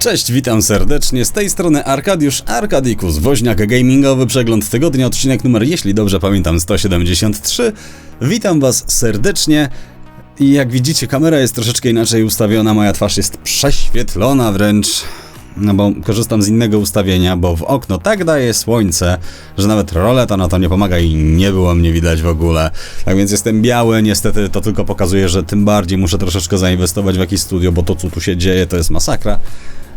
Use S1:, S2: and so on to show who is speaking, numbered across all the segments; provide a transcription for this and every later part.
S1: Cześć, witam serdecznie. Z tej strony Arkadiusz Arkadikus, woźniak gamingowy, przegląd tygodnia, odcinek numer, jeśli dobrze pamiętam, 173. Witam Was serdecznie. I jak widzicie, kamera jest troszeczkę inaczej ustawiona, moja twarz jest prześwietlona wręcz. No bo korzystam z innego ustawienia, bo w okno tak daje słońce, że nawet roleta na to nie pomaga i nie było mnie widać w ogóle. Tak więc jestem biały, niestety to tylko pokazuje, że tym bardziej muszę troszeczkę zainwestować w jakieś studio, bo to co tu się dzieje to jest masakra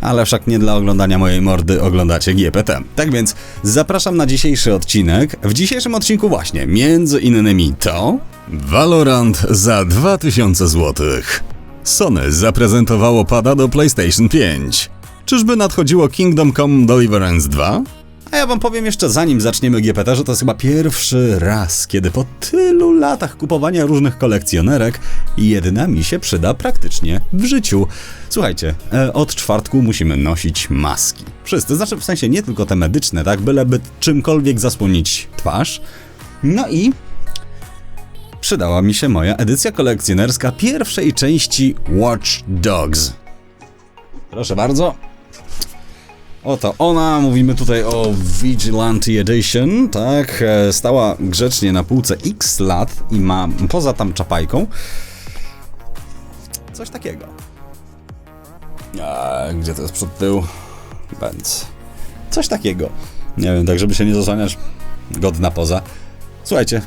S1: ale wszak nie dla oglądania mojej mordy oglądacie GPT. Tak więc zapraszam na dzisiejszy odcinek. W dzisiejszym odcinku właśnie, między innymi to... Valorant za 2000 zł. Sony zaprezentowało pada do PlayStation 5. Czyżby nadchodziło Kingdom Come Deliverance 2? A ja wam powiem jeszcze zanim zaczniemy GPT, że to jest chyba pierwszy raz, kiedy po tylu latach kupowania różnych kolekcjonerek jedna mi się przyda praktycznie w życiu. Słuchajcie, e, od czwartku musimy nosić maski. Wszyscy, znaczy w sensie nie tylko te medyczne, tak, byleby czymkolwiek zasłonić twarz. No i przydała mi się moja edycja kolekcjonerska pierwszej części Watch Dogs. Proszę bardzo. Oto ona, mówimy tutaj o Vigilante Edition, tak, e, stała grzecznie na półce x lat i ma poza tam czapajką coś takiego. A, gdzie to jest przed tył? Więc coś takiego. Nie wiem, tak żeby się nie zasłaniać, godna poza. Słuchajcie,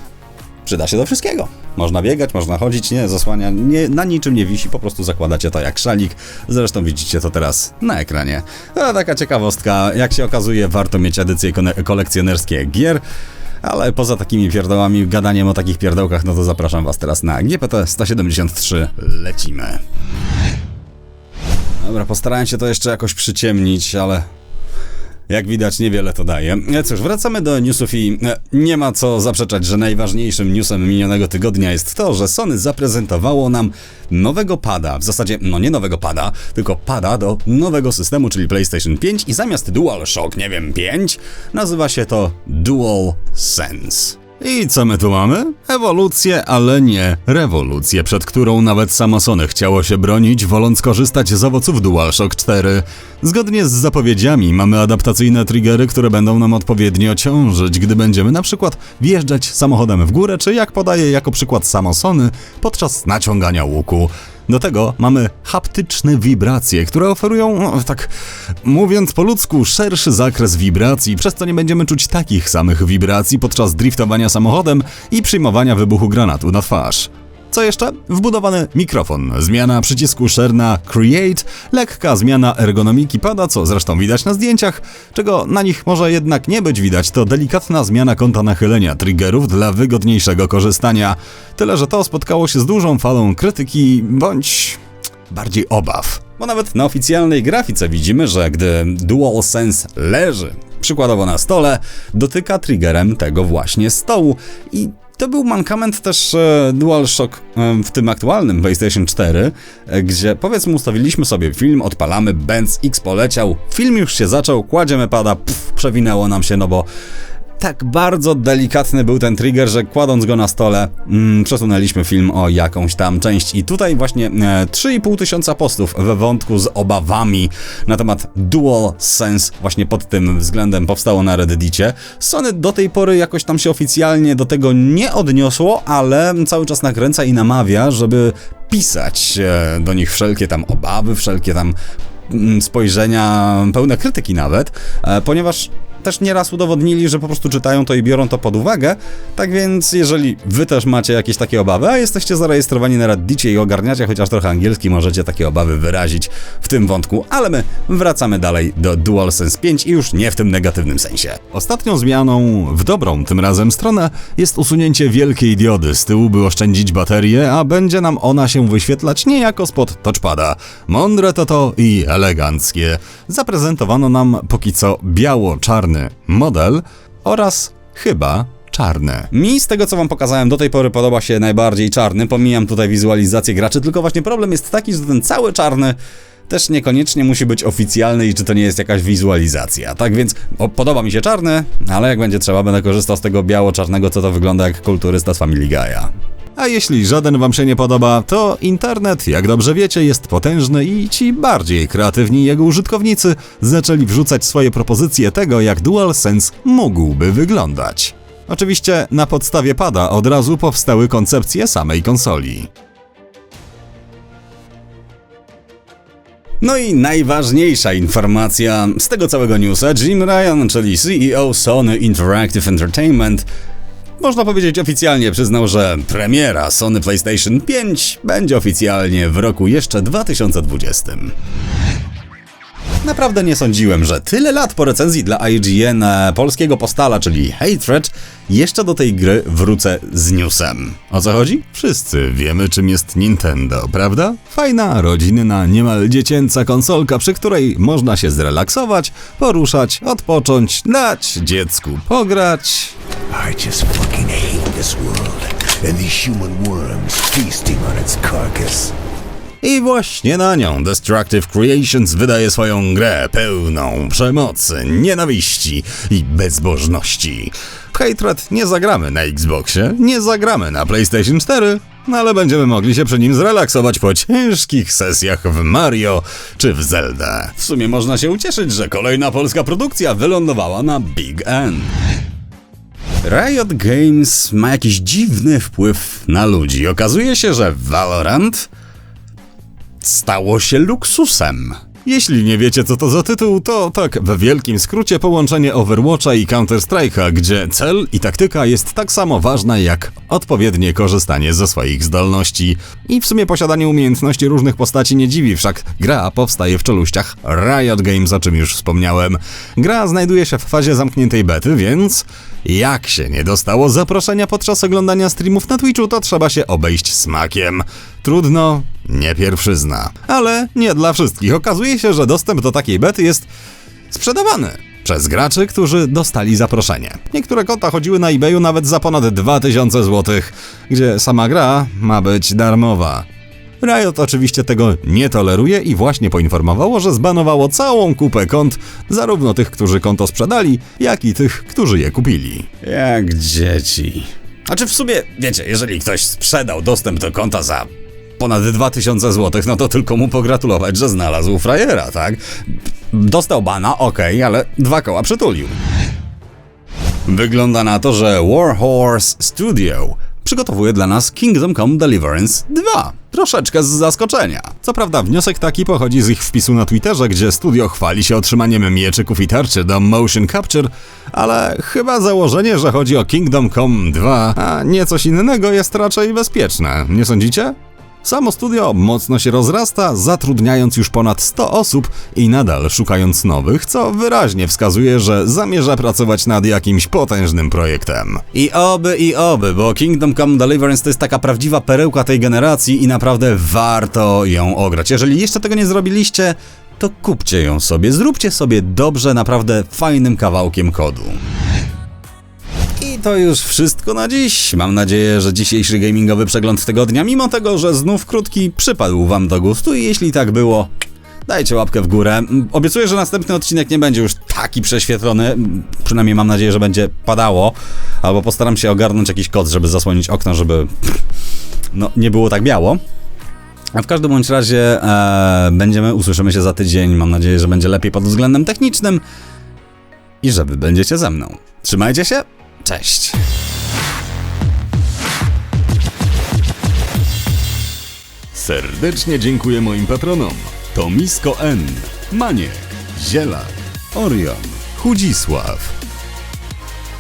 S1: przyda się do wszystkiego. Można biegać, można chodzić, nie zasłania, nie, na niczym nie wisi, po prostu zakładacie to jak szalik. Zresztą widzicie to teraz na ekranie. A taka ciekawostka, jak się okazuje, warto mieć edycje kolekcjonerskie gier. Ale poza takimi pierdołami, gadaniem o takich pierdołkach, no to zapraszam was teraz na GPT 173. Lecimy. Dobra, postarałem się to jeszcze jakoś przyciemnić, ale jak widać, niewiele to daje. E, Cóż, wracamy do newsów i e, nie ma co zaprzeczać, że najważniejszym newsem minionego tygodnia jest to, że Sony zaprezentowało nam nowego pada. W zasadzie, no nie nowego pada, tylko pada do nowego systemu, czyli PlayStation 5 i zamiast DualShock, nie wiem, 5, nazywa się to DualSense. I co my tu mamy? Ewolucję, ale nie rewolucję, przed którą nawet samo Sony chciało się bronić, woląc korzystać z owoców DualShock 4. Zgodnie z zapowiedziami mamy adaptacyjne triggery, które będą nam odpowiednio ciążyć, gdy będziemy na przykład wjeżdżać samochodem w górę, czy jak podaje jako przykład samo Sony, podczas naciągania łuku. Do tego mamy haptyczne wibracje, które oferują, no, tak mówiąc po ludzku, szerszy zakres wibracji, przez co nie będziemy czuć takich samych wibracji podczas driftowania samochodem i przyjmowania wybuchu granatu na twarz. Co jeszcze? Wbudowany mikrofon, zmiana przycisku Share na Create, lekka zmiana ergonomiki pada, co zresztą widać na zdjęciach, czego na nich może jednak nie być widać, to delikatna zmiana kąta nachylenia triggerów dla wygodniejszego korzystania. Tyle, że to spotkało się z dużą falą krytyki, bądź bardziej obaw. Bo nawet na oficjalnej grafice widzimy, że gdy DualSense leży, przykładowo na stole, dotyka triggerem tego właśnie stołu i to był mankament też e, DualShock e, w tym aktualnym PlayStation 4, e, gdzie powiedzmy ustawiliśmy sobie film, odpalamy, Benz X poleciał, film już się zaczął, kładziemy pada, pff, przewinęło nam się, no bo tak bardzo delikatny był ten trigger, że kładąc go na stole, mm, przesunęliśmy film o jakąś tam część. I tutaj właśnie e, 3,5 tysiąca postów we wątku z obawami na temat Dual Sense właśnie pod tym względem powstało na Reddicie. Sony do tej pory jakoś tam się oficjalnie do tego nie odniosło, ale cały czas nakręca i namawia, żeby pisać e, do nich wszelkie tam obawy, wszelkie tam mm, spojrzenia, pełne krytyki nawet, e, ponieważ też nieraz udowodnili, że po prostu czytają to i biorą to pod uwagę. Tak więc, jeżeli wy też macie jakieś takie obawy, a jesteście zarejestrowani na Reddicie i ogarniacie chociaż trochę angielski, możecie takie obawy wyrazić w tym wątku, ale my wracamy dalej do DualSense 5 i już nie w tym negatywnym sensie. Ostatnią zmianą, w dobrą tym razem stronę, jest usunięcie wielkiej diody z tyłu, by oszczędzić baterię, a będzie nam ona się wyświetlać niejako spod touchpada. Mądre to to i eleganckie. Zaprezentowano nam póki co biało-czarny model oraz chyba czarne. Mi z tego co wam pokazałem do tej pory podoba się najbardziej czarny, pomijam tutaj wizualizację graczy, tylko właśnie problem jest taki, że ten cały czarny też niekoniecznie musi być oficjalny i czy to nie jest jakaś wizualizacja. Tak więc o, podoba mi się czarny, ale jak będzie trzeba, będę korzystał z tego biało-czarnego, co to wygląda jak kulturysta z Family Guy'a. A jeśli żaden wam się nie podoba, to internet, jak dobrze wiecie, jest potężny i ci bardziej kreatywni jego użytkownicy zaczęli wrzucać swoje propozycje tego, jak DualSense mógłby wyglądać. Oczywiście na podstawie pada od razu powstały koncepcje samej konsoli. No i najważniejsza informacja z tego całego newsa, Jim Ryan, czyli CEO Sony Interactive Entertainment, można powiedzieć oficjalnie przyznał, że premiera Sony PlayStation 5 będzie oficjalnie w roku jeszcze 2020. Naprawdę nie sądziłem, że tyle lat po recenzji dla IGN e, polskiego postala, czyli Hatred, jeszcze do tej gry wrócę z newsem. O co chodzi? Wszyscy wiemy, czym jest Nintendo, prawda? Fajna, rodzinna, niemal dziecięca konsolka, przy której można się zrelaksować, poruszać, odpocząć, dać dziecku pograć.
S2: I just fucking hate this world and these human worms feasting on its carcass.
S1: I właśnie na nią Destructive Creations wydaje swoją grę pełną przemocy, nienawiści i bezbożności. W Hatred nie zagramy na Xboxie, nie zagramy na PlayStation 4, no ale będziemy mogli się przy nim zrelaksować po ciężkich sesjach w Mario czy w Zelda. W sumie można się ucieszyć, że kolejna polska produkcja wylądowała na Big N. Riot Games ma jakiś dziwny wpływ na ludzi. Okazuje się, że Valorant stało się luksusem. Jeśli nie wiecie co to za tytuł, to tak w wielkim skrócie połączenie Overwatcha i Counter-Strike'a, gdzie cel i taktyka jest tak samo ważna jak odpowiednie korzystanie ze swoich zdolności. I w sumie posiadanie umiejętności różnych postaci nie dziwi, wszak gra powstaje w czeluściach Riot Games, o czym już wspomniałem. Gra znajduje się w fazie zamkniętej bety, więc jak się nie dostało zaproszenia podczas oglądania streamów na Twitchu, to trzeba się obejść smakiem. Trudno, nie pierwszyzna. Ale nie dla wszystkich. Okazuje się, że dostęp do takiej bety jest sprzedawany przez graczy, którzy dostali zaproszenie. Niektóre konta chodziły na eBayu nawet za ponad 2000 zł, gdzie sama gra ma być darmowa. Riot oczywiście tego nie toleruje i właśnie poinformowało, że zbanowało całą kupę kont, zarówno tych, którzy konto sprzedali, jak i tych, którzy je kupili. Jak dzieci. Znaczy w sumie, wiecie, jeżeli ktoś sprzedał dostęp do konta za ponad 2000 zł, no to tylko mu pogratulować, że znalazł frajera, tak? Dostał bana, okej, ale dwa koła przytulił. Wygląda na to, że Warhorse Studio przygotowuje dla nas Kingdom Come Deliverance 2. Troszeczkę z zaskoczenia. Co prawda wniosek taki pochodzi z ich wpisu na Twitterze, gdzie studio chwali się otrzymaniem mieczyków i tarczy do motion capture, ale chyba założenie, że chodzi o Kingdom Come 2, a nie coś innego jest raczej bezpieczne, nie sądzicie? Samo studio mocno się rozrasta, zatrudniając już ponad 100 osób i nadal szukając nowych, co wyraźnie wskazuje, że zamierza pracować nad jakimś potężnym projektem. I oby, i oby, bo Kingdom Come Deliverance to jest taka prawdziwa perełka tej generacji i naprawdę warto ją ograć. Jeżeli jeszcze tego nie zrobiliście, to kupcie ją sobie, zróbcie sobie dobrze, naprawdę fajnym kawałkiem kodu. I to już wszystko na dziś. Mam nadzieję, że dzisiejszy gamingowy przegląd tygodnia, mimo tego, że znów krótki, przypadł Wam do gustu i jeśli tak było, dajcie łapkę w górę. Mm, Obiecuję, że następny odcinek nie będzie już taki prześwietlony, mm, przynajmniej mam nadzieję, że będzie padało, albo postaram się ogarnąć jakiś kod, żeby zasłonić okno, żeby no, nie było tak biało. A w każdym bądź razie e, będziemy, usłyszymy się za tydzień. Mam nadzieję, że będzie lepiej pod względem technicznym i że wy będziecie ze mną. Trzymajcie się, cześć! Serdecznie dziękuję moim patronom. To Misko N, Maniek, Zielak, Orion, Chudzisław.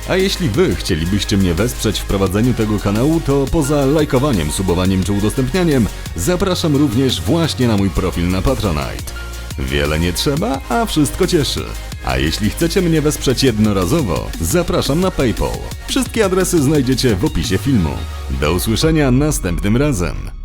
S1: A jeśli wy chcielibyście mnie wesprzeć w prowadzeniu tego kanału, to poza lajkowaniem, subowaniem czy udostępnianiem, zapraszam również właśnie na mój profil na Patronite. Wiele nie trzeba, a wszystko cieszy. A jeśli chcecie mnie wesprzeć jednorazowo, zapraszam na PayPal. Wszystkie adresy znajdziecie w opisie filmu. Do usłyszenia następnym razem.